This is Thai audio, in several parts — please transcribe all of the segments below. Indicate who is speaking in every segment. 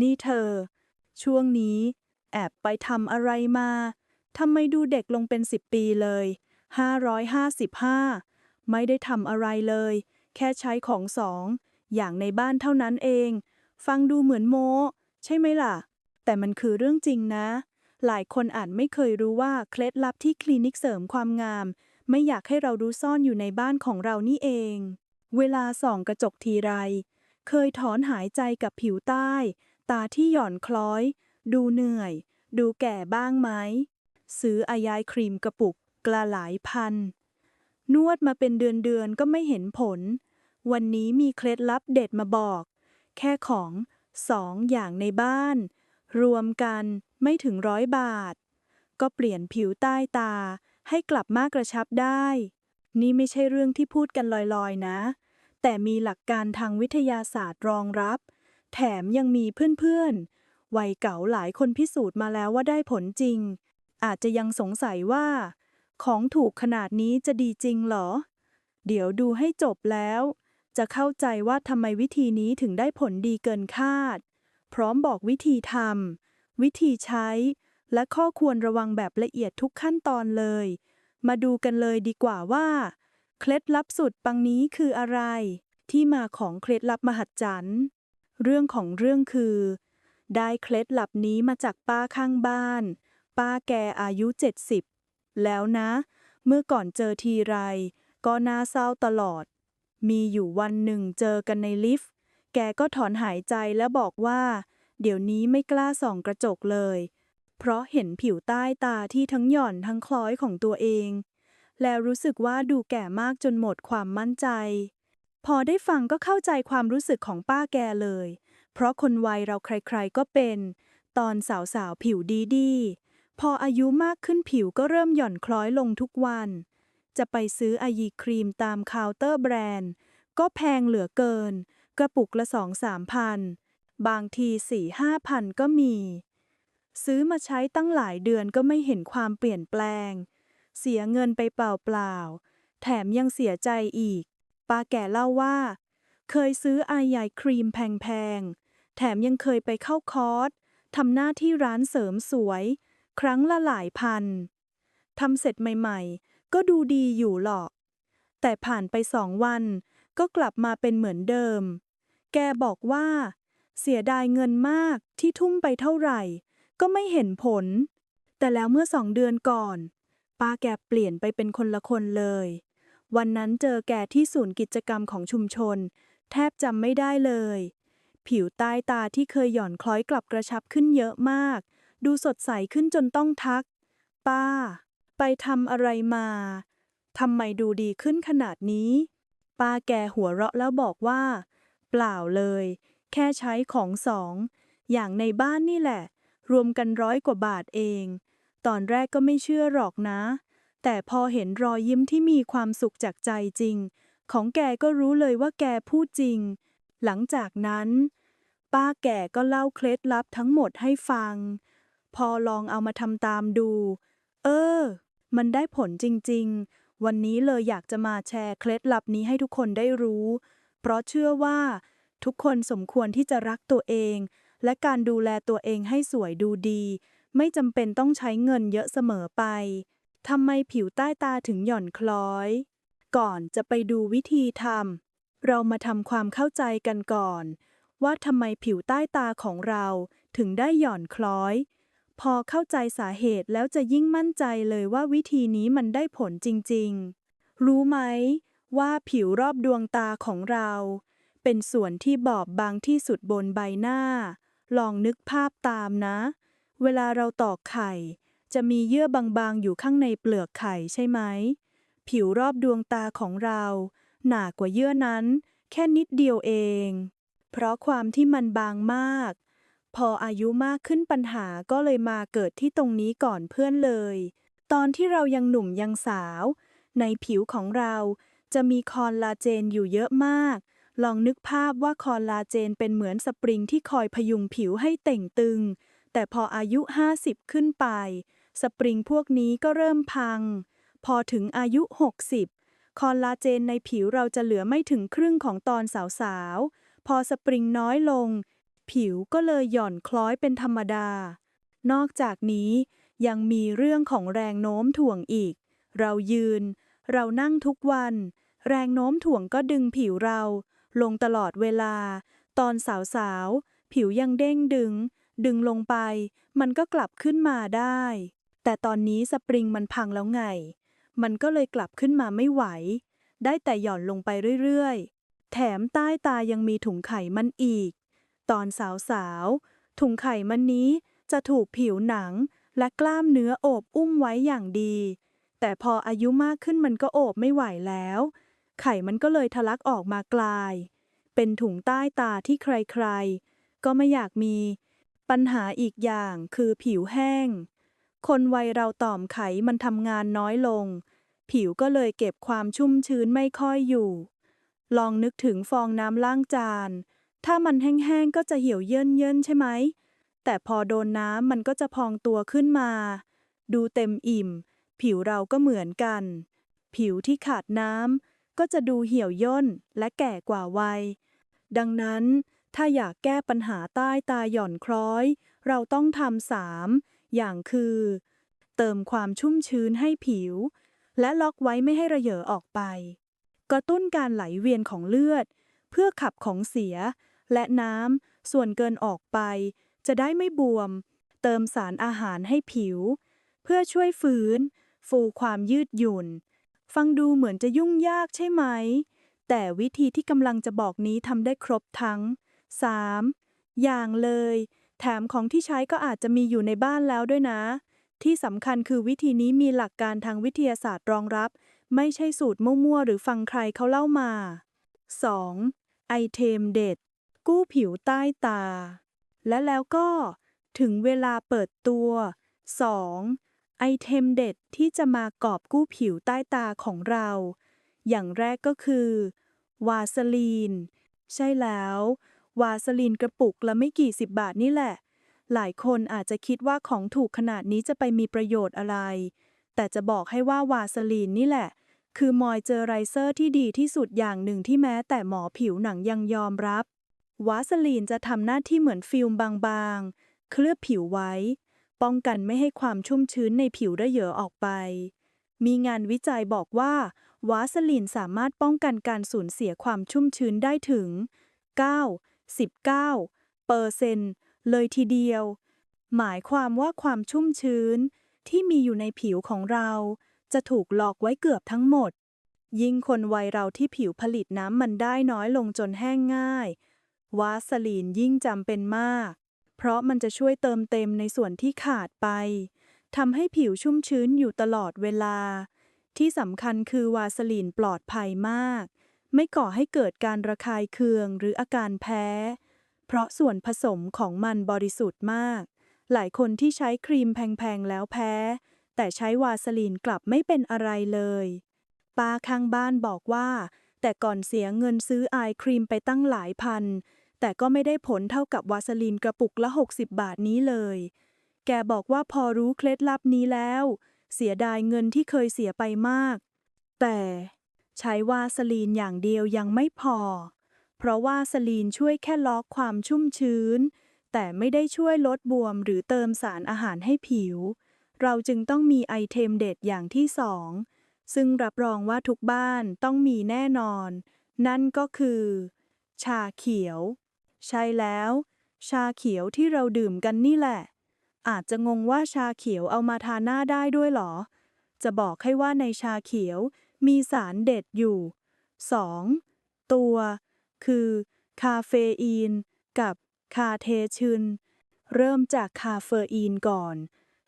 Speaker 1: นี่เธอ ช่วงนี้ แอบไปทำอะไรมา ทำไมดูเด็กลงเป็นสิบปีเลย 555 ไม่ได้ทำอะไรเลย แค่ใช้ของสอง อย่างในบ้านเท่านั้นเอง ฟังดูเหมือนโม้ใช่ไหมล่ะ แต่มันคือเรื่องจริงนะ หลายคนอาจไม่เคยรู้ว่าเคล็ดลับที่คลินิกเสริมความงาม ไม่อยากให้เรารู้ซ่อนอยู่ในบ้านของเรานี่เอง เวลาส่องกระจกทีไร เคยถอนหายใจกับผิวใต้ ตาที่หย่อนคล้อย ดูเหนื่อย ดูแก่บ้างไหม ซื้ออายายครีมกระปุกกละหลายพัน นวดมาเป็นเดือนๆก็ไม่เห็นผล วันนี้มีเคล็ดลับเด็ดมาบอก แค่ของสองอย่างในบ้าน รวมกันไม่ถึงร้อยบาท ก็เปลี่ยนผิวใต้ตาให้กลับมากระชับได้ นี่ไม่ใช่เรื่องที่พูดกันลอยๆนะ แต่มีหลักการทางวิทยาศาสตร์รองรับ แถมยังมีเพื่อนๆ วัยเก่าหลายคนพิสูจน์มาแล้วว่าได้ผลจริง อาจจะยังสงสัยว่า ของถูกขนาดนี้จะดีจริงหรอ เดี๋ยวดูให้จบแล้ว จะเข้าใจว่าทำไมวิธีนี้ถึงได้ผลดีเกินคาด พร้อมบอกวิธีทำวิธีใช้ และข้อควรระวังแบบละเอียดทุกขั้นตอนเลย มาดูกันเลยดีกว่าว่า เคล็ดลับสุดปังนี้คืออะไรที่มาของเคล็ดลับมหัศจรรย์ เรื่องของเรื่องคือ ได้เคล็ดลับนี้มาจากป้าข้างบ้าน ป้าแกอายุ 70 แล้วนะ เมื่อก่อนเจอทีไร ก็น่าเศร้าตลอด มีอยู่วันหนึ่งเจอกันในลิฟต์ แกก็ถอนหายใจและบอกว่า เดี๋ยวนี้ไม่กล้าส่องกระจกเลย เพราะเห็นผิวใต้ตาที่ทั้งหย่อนทั้งคล้อยของตัวเอง แล้วรู้สึกว่าดูแก่มากจนหมดความมั่นใจ พอได้ฟังก็เข้าใจความรู้สึกของป้าแกเลย เพราะคนวัยเราใครๆก็เป็น ตอนสาวๆผิวดีๆ พออายุมากขึ้นผิวก็เริ่มหย่อนคล้อยลงทุกวัน จะไปซื้ออายีครีมตามเคาน์เตอร์แบรนด์ ก็แพงเหลือเกิน กระปุกละสองสามพัน บางทีสี่ห้าพันก็มี ซื้อมาใช้ตั้งหลายเดือนก็ไม่เห็นความเปลี่ยนแปลง เสียเงินไปเปล่าๆ แถมยังเสียใจอีก ปาแก่เล่าว่า เคยซื้ออายายครีมแพงๆ แถมยังเคยไปเข้าคอร์สทำหน้าที่ร้านเสริมสวย ครั้งละหลายพันทำเสร็จใหม่ๆ ก็ดูดีอยู่หรอก แต่ผ่านไปสองวัน ก็กลับมาเป็นเหมือนเดิม แกบอกว่า เสียดายเงินมากที่ทุ่มไปเท่าไหร่ ก็ไม่เห็นผล แต่แล้วเมื่อสองเดือนก่อน ป้าแกเปลี่ยนไปเป็นคนละคนเลย วันนั้นเจอแกที่ศูนย์กิจกรรมของชุมชน แทบจำไม่ได้เลย ผิวใต้ตาที่เคยหย่อนคล้อยกลับกระชับขึ้นเยอะมาก ดูสดใสขึ้นจนต้องทัก ป้า ไปทำอะไรมาทำไมดูดีขึ้นขนาดนี้ ป้าแกหัวเราะแล้วบอกว่า เปล่าเลย แค่ใช้ของสอง อย่างในบ้านนี่แหละ รวมกันร้อยกว่าบาทเอง ตอนแรกก็ไม่เชื่อหรอกนะ แต่พอเห็นรอยยิ้มที่มีความสุขจากใจจริง ของแกก็รู้เลยว่าแกพูดจริง หลังจากนั้น ป้าแก่ก็เล่าเคล็ดลับทั้งหมดให้ฟัง พอลองเอามาทำตามดู เออ มันได้ผลจริง ๆ วันนี้เลยอยากจะมาแชร์เคล็ดลับนี้ให้ทุกคนได้รู้ เพราะเชื่อว่า ทุกคนสมควรที่จะรักตัวเอง และการดูแลตัวเองให้สวยดูดี ไม่จำเป็นต้องใช้เงินเยอะเสมอไป ทำไมผิวใต้ตาถึงหย่อนคล้อย ก่อนจะไปดูวิธีทำ เรามาทำความเข้าใจกันก่อน ว่าทำไมผิวใต้ตาของเราถึงได้หย่อนคล้อย พอเข้าใจสาเหตุแล้วจะยิ่งมั่นใจเลยว่าวิธีนี้มันได้ผลจริงๆ รู้ไหมว่าผิวรอบดวงตาของเรา เป็นส่วนที่บอบบางที่สุดบนใบหน้า ลองนึกภาพตามนะ เวลาเราตอกไข่ จะมีเยื่อบางๆ อยู่ข้างในเปลือกไข่ใช่ไหม ผิวรอบดวงตาของเรา หนากว่าเยื่อนั้น แค่นิดเดียวเอง เพราะความที่มันบางมาก พออายุมากขึ้นปัญหาก็เลยมาเกิดที่ตรงนี้ก่อนเพื่อนเลย ตอนที่เรายังหนุ่มยังสาว ในผิวของเราจะมีคอลลาเจนอยู่เยอะมาก ลองนึกภาพว่าคอลลาเจนเป็นเหมือนสปริงที่คอยพยุงผิวให้เต่งตึง แต่พออายุ 50 ขึ้นไป สปริงพวกนี้ก็เริ่มพัง พอถึงอายุ 60 คอลลาเจนในผิวเราจะเหลือไม่ถึงครึ่งของตอนสาวๆ พอสปริงน้อยลง ผิวก็เลยหย่อนคล้อยเป็นธรรมดา นอกจากนี้ยังมีเรื่องของแรงโน้มถ่วงอีก เรายืน เรานั่งทุกวัน แรงโน้มถ่วงก็ดึงผิวเรา ลงตลอดเวลา ตอนสาวๆ ผิวยังเด้งดึง ดึงลงไป มันก็กลับขึ้นมาได้ แต่ตอนนี้สปริงมันพังแล้วไง มันก็เลยกลับขึ้นมาไม่ไหว ได้แต่หย่อนลงไปเรื่อยๆ แถมใต้ตายังมีถุงไขมันอีก ตอนสาวๆ ถุงไขมันนี้จะถูกผิวหนังและกล้ามเนื้อโอบอุ้มไว้อย่างดี แต่พออายุมากขึ้นมันก็โอบไม่ไหวแล้ว ไข่มันก็เลยทะลักออกมากลาย เป็นถุงใต้ตาที่ใครๆ ก็ไม่อยากมี ปัญหาอีกอย่างคือผิวแห้ง คนวัยเราต่อมไขมันทำงานน้อยลง ผิวก็เลยเก็บความชุ่มชื้นไม่ค่อยอยู่ ลองนึกถึงฟองน้ำล้างจาน ถ้ามันแห้งๆก็จะเหี่ยวเยินเยินๆใช่ไหม แต่พอโดนน้ำมันก็จะพองตัวขึ้นมา ดูเต็มอิ่ม ผิวเราก็เหมือนกัน ผิวที่ขาดน้ำก็จะดูเหี่ยวย่นและแก่กว่าวัย ดังนั้นถ้าอยากแก้ปัญหาใต้ตาหย่อนคล้อย เราต้องทำสาม อย่างคือ เติมความชุ่มชื้นให้ผิว และล็อกไว้ไม่ให้ระเหยออกไป กระตุ้นการไหลเวียนของเลือด เพื่อขับของเสีย และน้ำส่วนเกินออกไป จะได้ไม่บวม เติมสารอาหารให้ผิว เพื่อช่วยฟื้น ฟูความยืดหยุ่น ฟังดูเหมือนจะยุ่งยากใช่ไหม แต่วิธีที่กำลังจะบอกนี้ทำได้ครบทั้ง 3. อย่างเลย แถมของที่ใช้ก็อาจจะมีอยู่ในบ้านแล้วด้วยนะ ที่สำคัญคือวิธีนี้มีหลักการทางวิทยาศาสตร์รองรับ ไม่ใช่สูตรมั่วๆ หรือฟังใครเขาเล่ามา 2. ไอเทมเด็ด กู้ผิวใต้ตา และแล้วก็ ถึงเวลาเปิดตัว 2. ไอเทมเด็ดที่จะมากอบกู้ผิวใต้ตาของเรา อย่างแรกก็คือ วาสลีน ใช่แล้ว วาสลีนกระปุกละไม่กี่สิบบาทนี่แหละ หลายคนอาจจะคิดว่าของถูกขนาดนี้จะไปมีประโยชน์อะไร แต่จะบอกให้ว่าวาสลีนนี่แหละ คือมอยเจอไรเซอร์ที่ดีที่สุดอย่างหนึ่งที่แม้แต่หมอผิวหนังยังยอมรับ วาสลีนจะทำหน้าที่เหมือนฟิล์มบางๆ เคลือบผิวไว้ ป้องกันไม่ให้ความชุ่มชื้นในผิวระเหยอออกไป มีงานวิจัยบอกว่าวาสลีนสามารถป้องกันการสูญเสียความชุ่มชื้นได้ถึง 9 19เปอร์เซนต์เลยทีเดียว หมายความว่าความชุ่มชื้นที่มีอยู่ในผิวของเรา จะถูกหลอกไว้เกือบทั้งหมด ยิ่งคนวัยเราที่ผิวผลิตน้ำมันได้น้อยลงจนแห้งง่าย วาสลีนยิ่งจำเป็นมาก เพราะมันจะช่วยเติมเต็มในส่วนที่ขาดไปทำให้ผิวชุ่มชื้นอยู่ตลอดเวลา ที่สำคัญคือวาสลีนปลอดภัยมาก ไม่ก่อให้เกิดการระคายเคืองหรืออาการแพ้ เพราะส่วนผสมของมันบริสุทธิ์มาก หลายคนที่ใช้ครีมแพง ๆ แล้วแพ้ แต่ใช้วาสลีนกลับไม่เป็นอะไรเลย ป้าข้างบ้านบอกว่า แต่ก่อนเสียเงินซื้ออายครีมไปตั้งหลายพัน แต่ก็ไม่ได้ผลเท่ากับวาสลีนกระปุกละ 60 บาทนี้เลย แกบอกว่าพอรู้เคล็ดลับนี้แล้ว เสียดายเงินที่เคยเสียไปมาก แต่ ใช้วาสลีนอย่างเดียวยังไม่พอ เพราะวาสลีนช่วยแค่ล็อกความชุ่มชื้น แต่ไม่ได้ช่วยลดบวมหรือเติมสารอาหารให้ผิว เราจึงต้องมีไอเทมเด็ดอย่างที่สองซึ่งรับรองว่าทุกบ้านต้องมีแน่นอน นั่นก็คือ ชาเขียว ใช่แล้ว ชาเขียวที่เราดื่มกันนี่แหละ อาจจะงงว่าชาเขียวเอามาทาหน้าได้ด้วยหรอ จะบอกให้ว่าในชาเขียว มีสารเด็ดอยู่ 2. ตัว คือ คาเฟอีน กับคาเทชิน เริ่มจากคาเฟอีนก่อน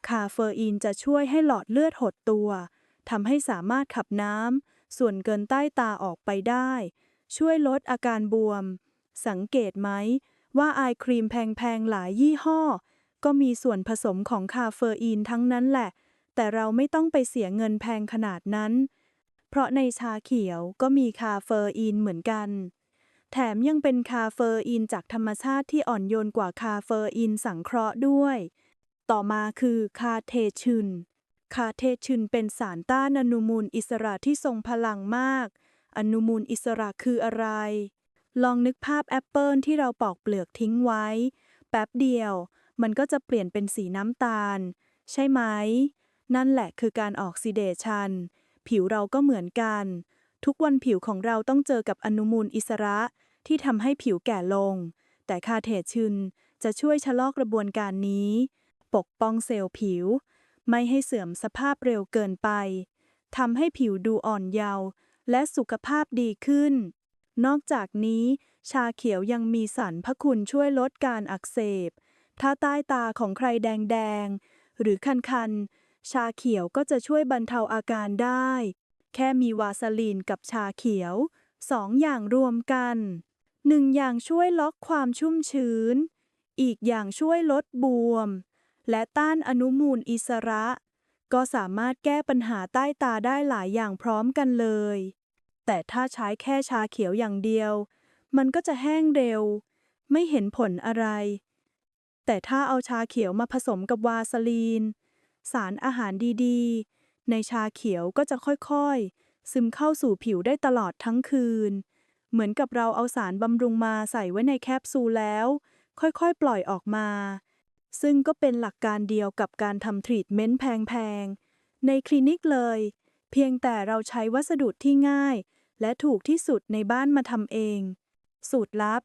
Speaker 1: คาเฟอีนจะช่วยให้หลอดเลือดหดตัวทำให้สามารถขับน้ำส่วนเกินใต้ตาออกไปได้ ช่วยลดอาการบวม สังเกตไหม ว่าไอครีมแพงๆ หลายยี่ห้อ ก็มีส่วนผสมของคาเฟอีนทั้งนั้นแหละ แต่เราไม่ต้องไปเสียเงินแพงขนาดนั้น เพราะในชาเขียวก็มีคาเฟอีนเหมือนกัน แถมยังเป็นคาเฟอีนจากธรรมชาติที่อ่อนโยนกว่าคาเฟอีนสังเคราะห์ด้วย ต่อมาคือคาเทชุนคาเทชุนเป็นสารต้านอนุมูลอิสระที่ทรงพลังมาก อนุมูลอิสระคืออะไร ลองนึกภาพแอปเปิลที่เราปอกเปลือกทิ้งไว้ แป๊บเดียว มันก็จะเปลี่ยนเป็นสีน้ำตาล ใช่ไหม นั่นแหละคือการออกซิเดชัน ผิวเราก็เหมือนกัน ทุกวันผิวของเราต้องเจอกับอนุมูลอิสระที่ทำให้ผิวแก่ลง แต่คาเทชุนจะช่วยชะลอกระบวนการนี้ ปกป้องเซลล์ผิว ไม่ให้เสื่อมสภาพเร็วเกินไปทำให้ผิวดูอ่อนเยาว์และสุขภาพดีขึ้น นอกจากนี้ ชาเขียวยังมีสารพระคุณช่วยลดการอักเสบ ถ้าใต้ตาของใครแดงๆ หรือคันๆ ชาเขียวก็จะช่วยบรรเทาอาการได้ แค่มีวาสลีนกับชาเขียวสองอย่างรวมกันหนึ่งอย่างช่วยล็อกความชุ่มชื้น อีกอย่างช่วยลดบวม และต้านอนุมูลอิสระ ก็สามารถแก้ปัญหาใต้ตาได้หลายอย่างพร้อมกันเลย แต่ถ้าใช้แค่ชาเขียวอย่างเดียว มันก็จะแห้งเร็ว ไม่เห็นผลอะไร แต่ถ้าเอาชาเขียวมาผสมกับวาสลีน สารอาหารดีๆ ในชาเขียวก็จะค่อยๆ ซึมเข้าสู่ผิวได้ตลอดทั้งคืน เหมือนกับเราเอาสารบำรุงมาใส่ไว้ในแคปซูลแล้ว ค่อยๆ ปล่อยออกมา ซึ่งก็เป็นหลักการเดียวกับการทำทรีทเมนต์แพงๆ ในคลินิกเลย เพียงแต่เราใช้วัสดุที่ง่าย และถูกที่สุดในบ้านมาทำเอง สูตรลับ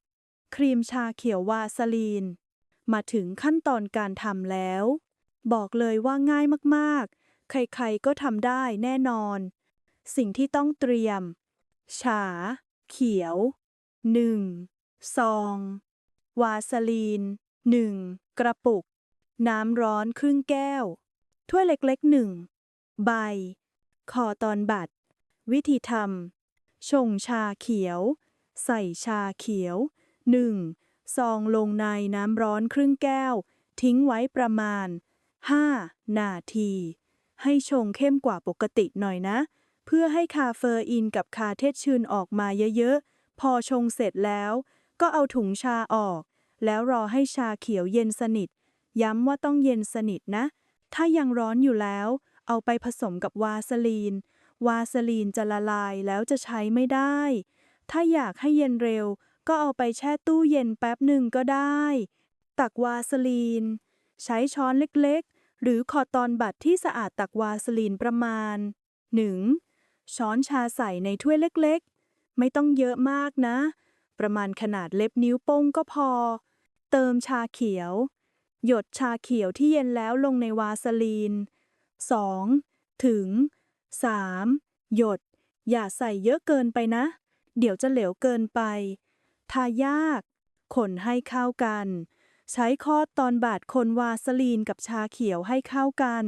Speaker 1: ครีมชาเขียววาสลีน มาถึงขั้นตอนการทำแล้ว บอกเลยว่าง่ายมากๆ ใครๆก็ทำได้แน่นอน สิ่งที่ต้องเตรียมชาเขียว 1. ซอง วาสลีน 1. กระปุก น้ำร้อนครึ่งแก้ว ถ้วยเล็กๆหนึ่ง ใบ คอตอนบัดวิธีทำ ชงชาเขียว ใส่ชาเขียว 1. ซองลงในน้ำร้อนครึ่งแก้ว ทิ้งไว้ประมาณ 5 นาที ให้ชงเข้มกว่าปกติหน่อยนะ เพื่อให้คาเฟอีนกับคาเทชชืนออกมาเยอะๆ พอชงเสร็จแล้ว ก็เอาถุงชาออก แล้วรอให้ชาเขียวเย็นสนิท ย้ำว่าต้องเย็นสนิทนะ ถ้ายังร้อนอยู่แล้ว เอาไปผสมกับวาสลีน วาสลีนจะละลายแล้วจะใช้ไม่ได้ ถ้าอยากให้เย็นเร็ว ก็เอาไปแช่ตู้เย็นแป๊บหนึ่งก็ได้ ตักวาสลีน ใช้ช้อนเล็กๆ หรือคอตอนบัดที่สะอาดตักวาสลีนประมาณ 1. ช้อนชาใส่ในถ้วยเล็กๆ ไม่ต้องเยอะมากนะ ประมาณขนาดเล็บนิ้วโป้งก็พอ เติมชาเขียว หยดชาเขียวที่เย็นแล้วลงในวาสลีน 2. ถึง 3. หยด อย่าใส่เยอะเกินไปนะ เดี๋ยวจะเหลวเกินไป ทายากคนให้เข้ากัน ใช้คอดตอนบาดคนวาสลีนกับชาเขียวให้เข้ากัน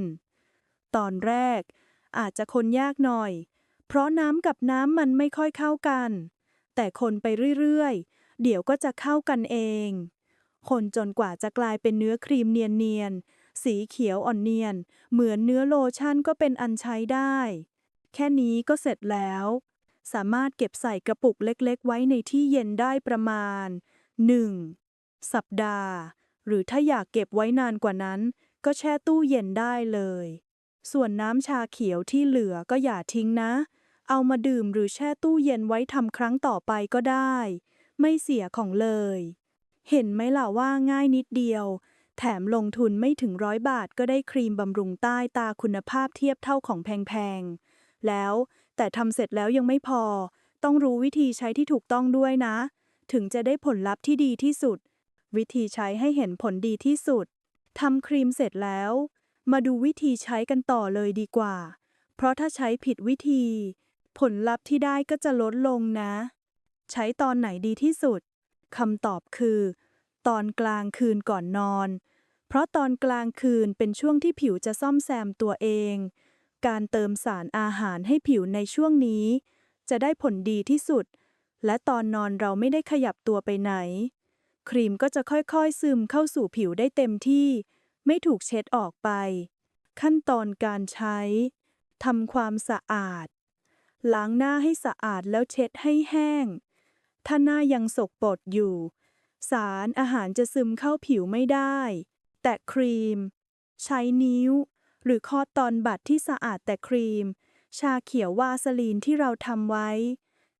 Speaker 1: ตอนแรก อาจจะคนยากหน่อย เพราะน้ำกับน้ำมันไม่ค่อยเข้ากัน แต่คนไปเรื่อยๆ เดี๋ยวก็จะเข้ากันเอง คนจนกว่าจะกลายเป็นเนื้อครีมเนียนๆ สีเขียวอ่อนเนียน เหมือนเนื้อโลชั่นก็เป็นอันใช้ได้ แค่นี้ก็เสร็จแล้ว สามารถเก็บใส่กระปุกเล็กๆ ไว้ในที่เย็นได้ประมาณ 1. สัปดาห์ หรือถ้าอยากเก็บไว้นานกว่านั้น ก็แช่ตู้เย็นได้เลย ส่วนน้ำชาเขียวที่เหลือก็อย่าทิ้งนะ เอามาดื่มหรือแช่ตู้เย็นไว้ทำครั้งต่อไปก็ได้ ไม่เสียของเลย เห็นไหมล่ะว่าง่ายนิดเดียว แถมลงทุนไม่ถึงร้อยบาทก็ได้ครีมบำรุงใต้ตาคุณภาพเทียบเท่าของแพงๆ แล้วแต่ทำเสร็จแล้วยังไม่พอ ต้องรู้วิธีใช้ที่ถูกต้องด้วยนะ ถึงจะได้ผลลัพธ์ที่ดีที่สุด วิธีใช้ให้เห็นผลดีที่สุด ทำครีมเสร็จแล้ว มาดูวิธีใช้กันต่อเลยดีกว่า เพราะถ้าใช้ผิดวิธี ผลลัพธ์ที่ได้ก็จะลดลงนะ ใช้ตอนไหนดีที่สุด คำตอบคือ ตอนกลางคืนก่อนนอน เพราะตอนกลางคืนเป็นช่วงที่ผิวจะซ่อมแซมตัวเอง การเติมสารอาหารให้ผิวในช่วงนี้ จะได้ผลดีที่สุด และตอนนอนเราไม่ได้ขยับตัวไปไหน ครีมก็จะค่อยๆ ซึมเข้าสู่ผิวได้เต็มที่ ไม่ถูกเช็ดออกไป ขั้นตอนการใช้ทำความสะอาด ล้างหน้าให้สะอาดแล้วเช็ดให้แห้ง ถ้าหน้ายังสกปรกอยู่ สารอาหารจะซึมเข้าผิวไม่ได้ แตะครีม ใช้นิ้ว หรือคอตอนบัดที่สะอาดแต่ครีม ชาเขียววาสลีนที่เราทำไว้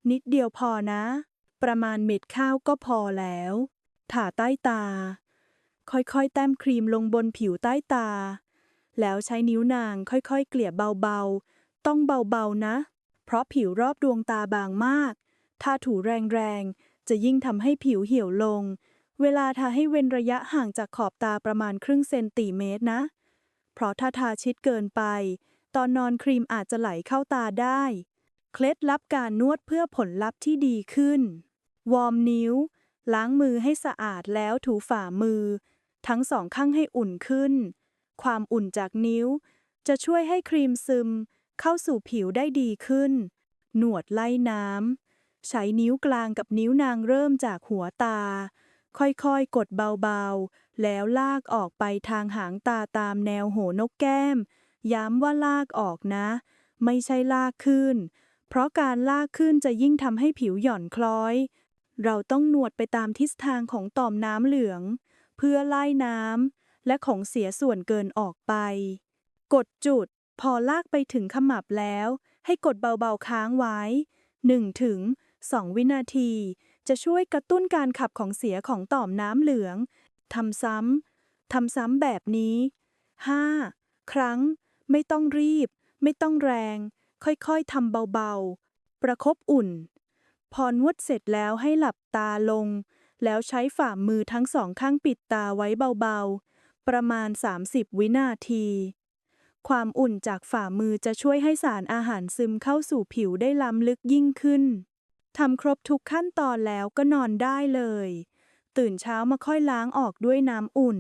Speaker 1: นิดเดียวพอนะ ประมาณเม็ดข้าวก็พอแล้ว ทาใต้ตา ค่อยๆ แต้มครีมลงบนผิวใต้ตา แล้วใช้นิ้วนางค่อยๆ เกลี่ยเบาๆ ต้องเบาๆนะ เพราะผิวรอบดวงตาบางมาก ถ้าถูแรงๆ จะยิ่งทำให้ผิวเหี่ยวลง เวลาทาให้เว้นระยะห่างจากขอบตาประมาณครึ่งเซนติเมตรนะ เพราะถ้าทาชิดเกินไป ตอนนอนครีมอาจจะไหลเข้าตาได้ เคล็ดลับการนวดเพื่อผลลัพธ์ที่ดีขึ้น วอร์มนิ้ว ล้างมือให้สะอาดแล้วถูฝ่ามือ ทั้งสองข้างให้อุ่นขึ้น ความอุ่นจากนิ้ว จะช่วยให้ครีมซึม เข้าสู่ผิวได้ดีขึ้น หนวดไล่น้ำ ใช้นิ้วกลางกับนิ้วนางเริ่มจากหัวตา ค่อยๆ กดเบาๆ แล้วลากออกไปทางหางตาตามแนวโหนกแก้ม ย้ำว่าลากออกนะ ไม่ใช่ลากขึ้น เพราะการลากขึ้นจะยิ่งทำให้ผิวหย่อนคล้อย เราต้องนวดไปตามทิศทางของต่อมน้ำเหลือง เพื่อไล่น้ำและของเสียส่วนเกินออกไป กดจุด พอลากไปถึงขมับแล้ว ให้กดเบาๆค้างไว้ 1 ถึง 2 วินาที จะช่วยกระตุ้นการขับของเสียของต่อมน้ำเหลืองทำซ้ำทำซ้ำแบบนี้ 5 ครั้ง ไม่ต้องรีบ ไม่ต้องแรง ค่อยๆทำเบาๆ ประคบอุ่น พอนวดเสร็จแล้วให้หลับตาลง แล้วใช้ฝ่ามือทั้งสองข้างปิดตาไว้เบาๆ ประมาณ 30 วินาที ความอุ่นจากฝ่ามือจะช่วยให้สารอาหารซึมเข้าสู่ผิวได้ล้ำลึกยิ่งขึ้นทำครบทุกขั้นตอนแล้วก็นอนได้เลย ตื่นเช้ามาค่อยล้างออกด้วยน้ำอุ่น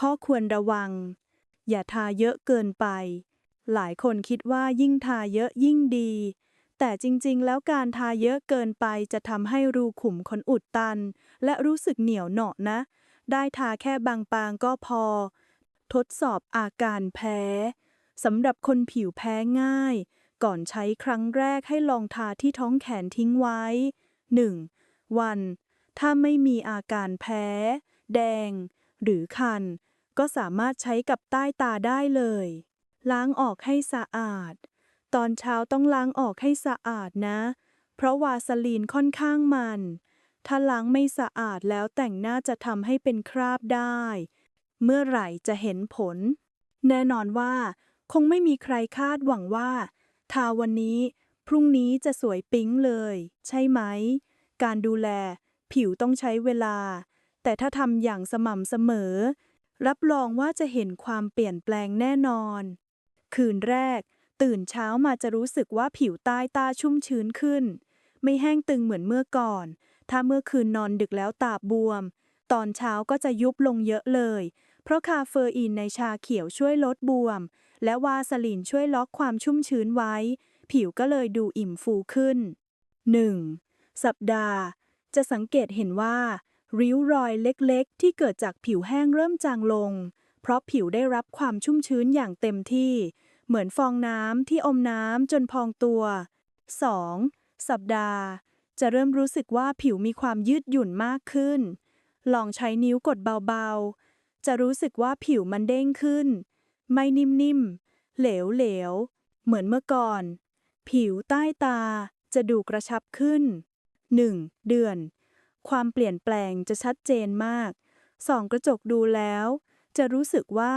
Speaker 1: ข้อควรระวัง อย่าทาเยอะเกินไป หลายคนคิดว่ายิ่งทาเยอะยิ่งดี แต่จริง ๆ แล้วการทาเยอะเกินไปจะทำให้รูขุมขนอุดตัน และรู้สึกเหนียวเหนาะนะ ได้ทาแค่บางปางก็พอ ทดสอบอาการแพ้สำหรับคนผิวแพ้ง่าย ก่อนใช้ครั้งแรกให้ลองทาที่ท้องแขนทิ้งไว้ 1. วัน ถ้าไม่มีอาการแพ้ แดง หรือคัน ก็สามารถใช้กับใต้ตาได้เลย ล้างออกให้สะอาด ตอนเช้าต้องล้างออกให้สะอาดนะ เพราะวาสลีนค่อนข้างมัน ถ้าล้างไม่สะอาดแล้วแต่งหน้าจะทำให้เป็นคราบได้ เมื่อไหร่จะเห็นผล แน่นอนว่า คงไม่มีใครคาดหวังว่า ทาวันนี้ พรุ่งนี้จะสวยปิ๊งเลย ใช่ไหม การดูแล ผิวต้องใช้เวลา แต่ถ้าทำอย่างสม่ำเสมอ รับรองว่าจะเห็นความเปลี่ยนแปลงแน่นอน คืนแรก ตื่นเช้ามาจะรู้สึกว่าผิวใต้ตาชุ่มชื้นขึ้น ไม่แห้งตึงเหมือนเมื่อก่อน ถ้าเมื่อคืนนอนดึกแล้วตาบวม ตอนเช้าก็จะยุบลงเยอะเลย เพราะคาเฟอีนในชาเขียวช่วยลดบวม และวาสลินช่วยล็อกความชุ่มชื้นไว้ ผิวก็เลยดูอิ่มฟูขึ้น 1. สัปดาห์ จะสังเกตเห็นว่า ริ้วรอยเล็กๆ ที่เกิดจากผิวแห้งเริ่มจางลง เพราะผิวได้รับความชุ่มชื้นอย่างเต็มที่ เหมือนฟองน้ำที่อมน้ำจนพองตัว 2. สัปดาห์ จะเริ่มรู้สึกว่าผิวมีความยืดหยุ่นมากขึ้น ลองใช้นิ้วกดเบาๆ จะรู้สึกว่าผิวมันเด้งขึ้น ไม่นิ่มๆ เหลวๆ เหมือนเมื่อก่อน ผิวใต้ตาจะดูกระชับขึ้น 1. เดือน ความเปลี่ยนแปลงจะชัดเจนมากส่องกระจกดูแล้ว จะรู้สึกว่า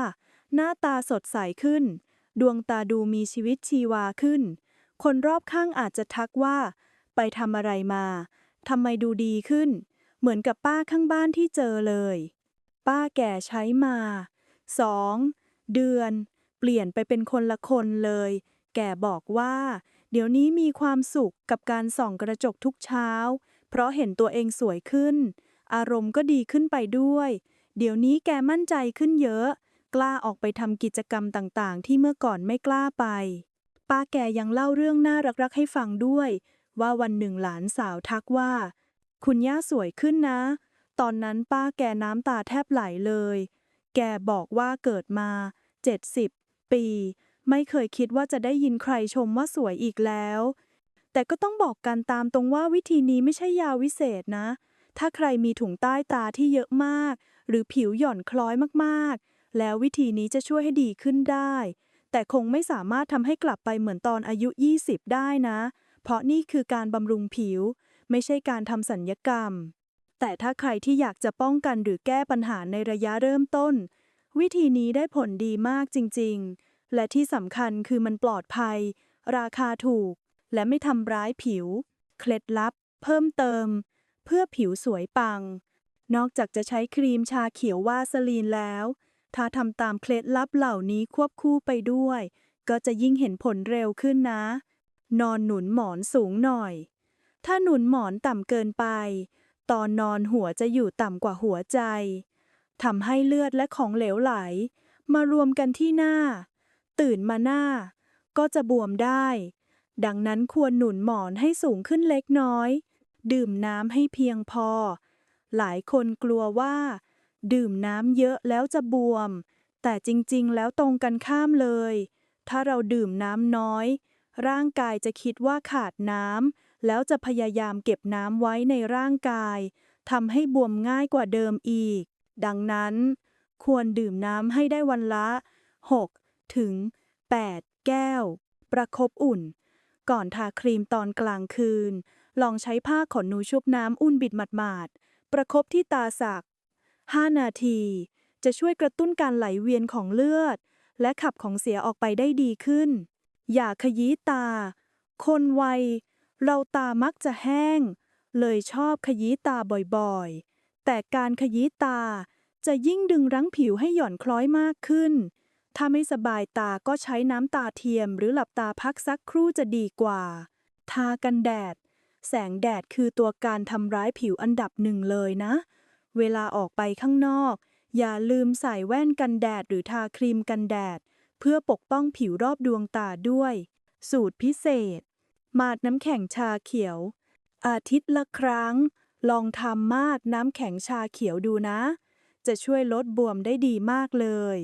Speaker 1: หน้าตาสดใสขึ้น ดวงตาดูมีชีวิตชีวาขึ้น คนรอบข้างอาจจะทักว่า ไปทำอะไรมาทำไมดูดีขึ้น เหมือนกับป้าข้างบ้านที่เจอเลย ป้าแก่ใช้มา 2. เดือน เปลี่ยนไปเป็นคนละคนเลย แก่บอกว่า เดี๋ยวนี้มีความสุขกับการส่องกระจกทุกเช้า เพราะเห็นตัวเองสวยขึ้น อารมณ์ก็ดีขึ้นไปด้วย เดี๋ยวนี้แกมั่นใจขึ้นเยอะ กล้าออกไปทำกิจกรรมต่างๆ ที่เมื่อก่อนไม่กล้าไป ป้าแกยังเล่าเรื่องน่ารัก ๆ ให้ฟังด้วย ว่าวันหนึ่งหลานสาวทักว่า คุณย่าสวยขึ้นนะ ตอนนั้นป้าแกน้ำตาแทบไหลเลย แกบอกว่าเกิดมา 70 ปี ไม่เคยคิดว่าจะได้ยินใครชมว่าสวยอีกแล้ว แต่ก็ต้องบอกกันตามตรงว่าวิธีนี้ไม่ใช่ยาวิเศษนะ ถ้าใครมีถุงใต้ตาที่เยอะมาก หรือผิวหย่อนคล้อยมากๆ แล้ววิธีนี้จะช่วยให้ดีขึ้นได้ แต่คงไม่สามารถทำให้กลับไปเหมือนตอนอายุ 20 ได้นะ เพราะนี่คือการบำรุงผิว ไม่ใช่การทำสัญญกรรม แต่ถ้าใครที่อยากจะป้องกันหรือแก้ปัญหาในระยะเริ่มต้น วิธีนี้ได้ผลดีมากจริง ๆ และที่สำคัญคือมันปลอดภัย ราคาถูก และไม่ทำร้ายผิว เคล็ดลับ เพิ่มเติม เพื่อผิวสวยปัง นอกจากจะใช้ครีมชาเขียววาสลีนแล้ว ถ้าทำตามเคล็ดลับเหล่านี้ควบคู่ไปด้วย ก็จะยิ่งเห็นผลเร็วขึ้นนะ นอนหนุนหมอนสูงหน่อย ถ้าหนุนหมอนต่ำเกินไป ตอนนอนหัวจะอยู่ต่ำกว่าหัวใจทำให้เลือดและของเหลวไหล มารวมกันที่หน้า ตื่นมาหน้า ก็จะบวมได้ ดังนั้นควรหนุนหมอนให้สูงขึ้นเล็กน้อย ดื่มน้ำให้เพียงพอ หลายคนกลัวว่า ดื่มน้ำเยอะแล้วจะบวม แต่จริงๆ แล้วตรงกันข้ามเลย ถ้าเราดื่มน้ำน้อย ร่างกายจะคิดว่าขาดน้ำแล้วจะพยายามเก็บน้ำไว้ในร่างกายทำให้บวมง่ายกว่าเดิมอีก ดังนั้น ควรดื่มน้ำให้ได้วันละ 6 ถึง 8 แก้ว ประคบอุ่น ก่อนทาครีมตอนกลางคืน ลองใช้ผ้าขนหนูชุบน้ำอุ่นบิดหมาดๆประคบที่ตาสัก 5 นาที จะช่วยกระตุ้นการไหลเวียนของเลือด และขับของเสียออกไปได้ดีขึ้น อย่าขยี้ตา คนวัย เราตามักจะแห้ง เลยชอบขยี้ตาบ่อยๆ แต่การขยี้ตาจะยิ่งดึงรั้งผิวให้หย่อนคล้อยมากขึ้น ถ้าไม่สบายตาก็ใช้น้ำตาเทียมหรือหลับตาพักสักครู่จะดีกว่า ทากันแดด แสงแดดคือตัวการทำร้ายผิวอันดับหนึ่งเลยนะ เวลาออกไปข้างนอก อย่าลืมใส่แว่นกันแดดหรือทาครีมกันแดด เพื่อปกป้องผิวรอบดวงตาด้วย สูตรพิเศษ มาดน้ำแข็งชาเขียว อาทิตย์ละครั้ง ลองทำมาดน้ำแข็งชาเขียวดูนะ จะช่วยลดบวมได้ดีมากเลย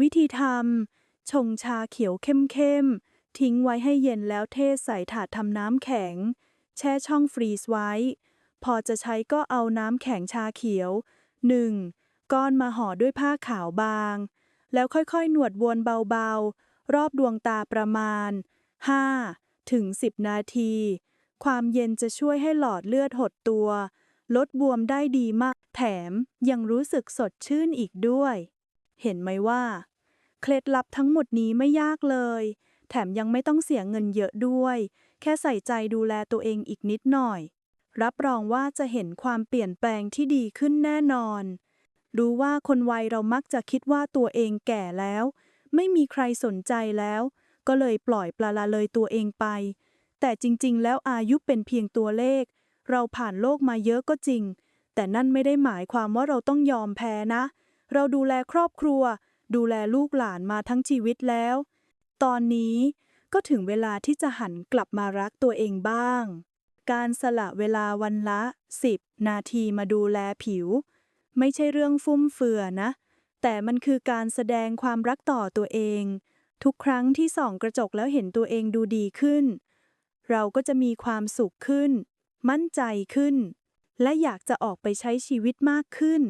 Speaker 1: วิธีทำชงชาเขียวเข้มๆทิ้งไว้ให้เย็นแล้วเทใส่ถาดทำน้ำแข็ง แช่ช่องฟรีซไว้ พอจะใช้ก็เอาน้ำแข็งชาเขียว 1. ก้อนมาห่อด้วยผ้าขาวบาง แล้วค่อยๆ หนวดวนเบาๆ รอบดวงตาประมาณ 5 ถึง 10 นาที ความเย็นจะช่วยให้หลอดเลือดหดตัว ลดบวมได้ดีมาก แถมยังรู้สึกสดชื่นอีกด้วย เห็นไหมว่า เคล็ดลับทั้งหมดนี้ไม่ยากเลย แถมยังไม่ต้องเสียเงินเยอะด้วย แค่ใส่ใจดูแลตัวเองอีกนิดหน่อย รับรองว่าจะเห็นความเปลี่ยนแปลงที่ดีขึ้นแน่นอน รู้ว่าคนวัยเรามักจะคิดว่าตัวเองแก่แล้ว ไม่มีใครสนใจแล้ว ก็เลยปล่อยปละละเลยตัวเองไป แต่จริงๆ แล้วอายุเป็นเพียงตัวเลข เราผ่านโลกมาเยอะก็จริง แต่นั่นไม่ได้หมายความว่าเราต้องยอมแพ้นะ เราดูแลครอบครัว ดูแลลูกหลานมาทั้งชีวิตแล้ว ตอนนี้ก็ถึงเวลาที่จะหันกลับมารักตัวเองบ้าง การสละเวลาวันละ 10 นาทีมาดูแลผิว ไม่ใช่เรื่องฟุ่มเฟือนะ แต่มันคือการแสดงความรักต่อตัวเอง ทุกครั้งที่ส่องกระจกแล้วเห็นตัวเองดูดีขึ้น เราก็จะมีความสุขขึ้น มั่นใจขึ้น และอยากจะออกไปใช้ชีวิตมากขึ้น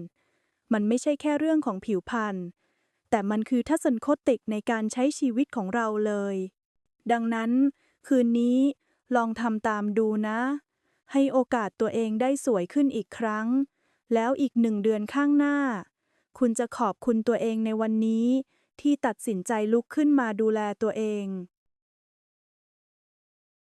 Speaker 1: มันไม่ใช่แค่เรื่องของผิวพรรณแต่มันคือทัศนคติในการใช้ชีวิตของเราเลย ดังนั้น คืนนี้ ลองทำตามดูนะ ให้โอกาสตัวเองได้สวยขึ้นอีกครั้ง แล้วอีกหนึ่งเดือนข้างหน้า คุณจะขอบคุณตัวเองในวันนี้ ที่ตัดสินใจลุกขึ้นมาดูแลตัวเอง